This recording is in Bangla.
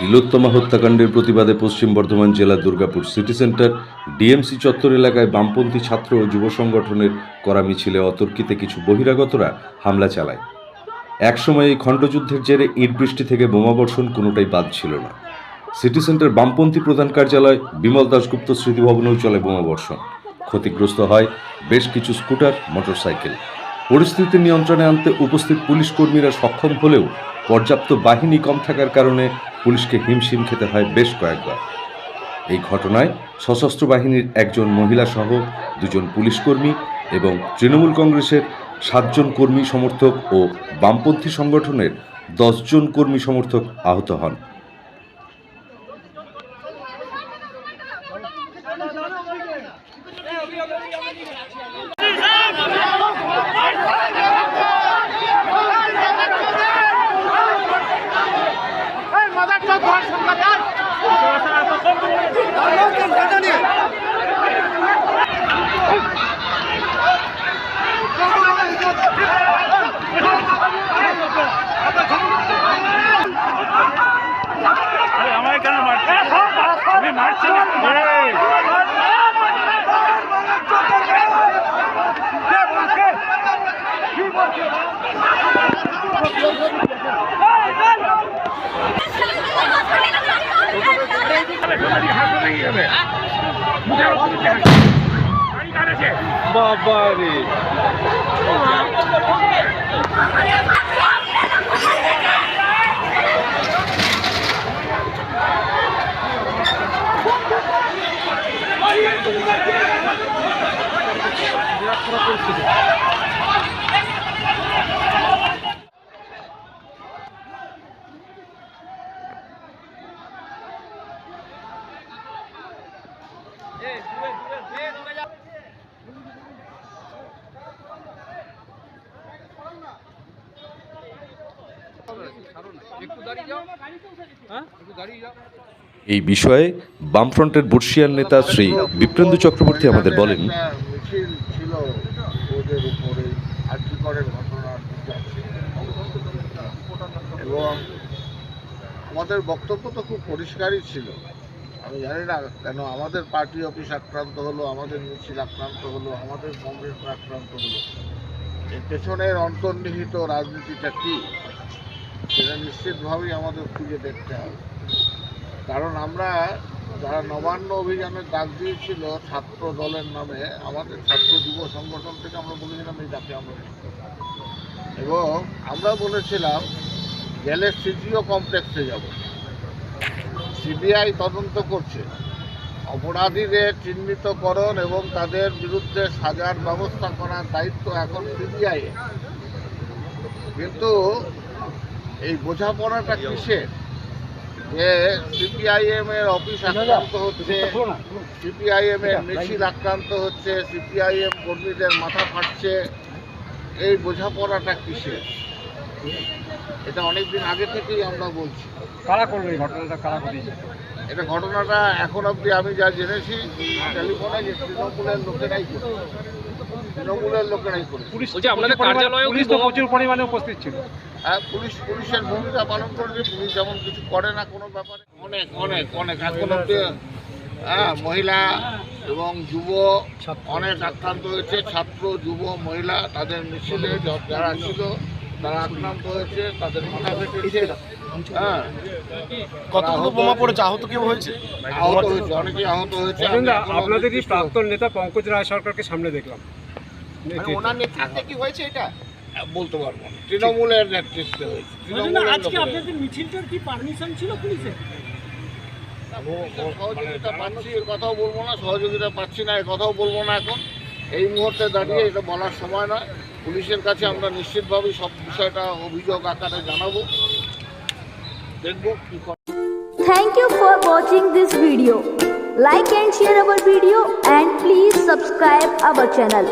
তিলোত্তমা হত্যাকাণ্ডের প্রতিবাদে পশ্চিম বর্ধমান জেলার দুর্গাপুর সিটি সেন্টার, ডিএমসি চত্বর এলাকায় বামপন্থী ছাত্র ও যুব সংগঠনের করা মিছিলে অতর্কিতে কিছু বহিরাগতরা হামলা চালায়। একসময় এই খণ্ডযুদ্ধের জেরে ইট বৃষ্টি থেকে বোমাবর্ষণ কোনোটাই বাদ ছিল না। সিটি সেন্টার বামপন্থী প্রধান কার্যালয় বিমল দাশগুপ্ত স্মৃতিভবনেও চলে বোমাবর্ষণ ক্ষতিগ্রস্ত হয় বেশ কিছু স্কুটার, মোটরসাইকেল। পরিস্থিতি নিয়ন্ত্রণে আনতে উপস্থিত পুলিশ কর্মীরা সক্ষম হলেও পর্যাপ্ত বাহিনী কম থাকার কারণে পুলিশকে হিমশিম খেতে হয় বেশ কয়েকবার। এই ঘটনায় সশস্ত্র বাহিনীর একজন মহিলা সহ দুজন পুলিশ কর্মী এবং তৃণমূল কংগ্রেসের সাতজন কর্মী সমর্থক ও বামপন্থী সংগঠনের দশজন কর্মী সমর্থক আহত হন। আমায় কেন মারছি আমি মারছি বাবারে Hey, do it, do it, do it, do it. এই বিষয়ে বামফ্রন্টের বর্ষিয়ান নেতা শ্রী বিপ্রেন্দু চক্রবর্তী আমাদের বলেন একটা মিছিল ছিল ওদের উপরে ঘটনা এবং আমাদের বক্তব্য তো খুব পরিষ্কারই ছিল। আমি জানি না কেন আমাদের পার্টি অফিস আক্রান্ত হলো আমাদের মিছিল আক্রান্ত হলো আমাদের কংগ্রেস আক্রান্ত হলো। এর পেছনের অন্তর্নিহিত রাজনীতিটা কি? সেটা নিশ্চিতভাবেই আমাদের খুঁজে দেখতে হবে। কারণ আমরা যারা নবান্ন অভিযানের ডাক দিয়েছিল ছাত্র দলের নামে, আমাদের ছাত্র যুব সংগঠন থেকে আমরা বলেছিলাম এই ডাকে আমরা এবং আমরা বলেছিলাম, গেলে সিজিও কমপ্লেক্সে যাব। সিবিআই তদন্ত করছে। অপরাধীদের চিহ্নিতকরণ এবং তাদের বিরুদ্ধে সাজার ব্যবস্থা করার দায়িত্ব এখন সিবিআই কিন্তু এই বোঝাপড়াটা কিসের? যে সিপিআইএম এর অফিস আক্রান্ত হচ্ছে সিপিআইএম এর মিছিল আক্রান্ত হচ্ছে সিপিআইএম কর্মীদের মাথা ফাটছে। এই বোঝাপড়াটা কিসের? এটা অনেকদিন আগে থেকেই আমরা বলছি। কারা করবে এই ঘটনাটা? কারা ঘটিয়েছে এটা ঘটনাটা এখন অবধি আমি যা জেনেছি টেলিফোনে যে তৃণমূলের লোকেরাই করে তৃণমূলের লোকেরাই করে পুলিশ বলছি আপনাদের কার্যালয়ে পুলিশ তো প্রচুর পরিমাণে উপস্থিত ছিল। হ্যাঁ পুলিশ পুলিশের ভূমিকা পালন করেছে পুলিশ যেমন কিছু করে না কোনো ব্যাপারে। অনেক অনেক অনেক এখন হ্যাঁ মহিলা এবং যুব অনেক আক্রান্ত হয়েছে। ছাত্র যুব মহিলা তাদের মিছিলে যারা ছিল তারা আক্রান্ত হয়েছে তাদের মাথা ফেটেছে। হ্যাঁ। কতগুলো বোমা পড়েছে? আহত কেউ হয়েছে? আহত হয়েছে অনেকেই আহত হয়েছে। আমি অরবিন্দা, এখনও আপনাদেরই নির্দিষ্ট- প্রাক্তন নেতা পঙ্কজ রায় সরকারকে সামনে দেখলাম। ওনার নেতৃত্বে কি হয়েছে এটা? বলতে পারব না। তৃণমূলের নেতৃত্বে হয়েছে। তৃণমূলের আজকে আপনাদের মিছিলটার কি পারমিশন ছিল পুলিশের? সহযোগিতা পাচ্ছি এ কথাও বলব না সহযোগিতা পাচ্ছি না এ কথাও বলব না এখন। এই মুহূর্তে দাঁড়িয়ে এটা বলার সময় নয়। পুলিশের কাছে আমরা নিশ্চিতভাবেই সব বিষয়টা অভিযোগ আকারে জানাব। দেখব কি করে। Thank you for watching this video. Like and share our video and please subscribe our channel.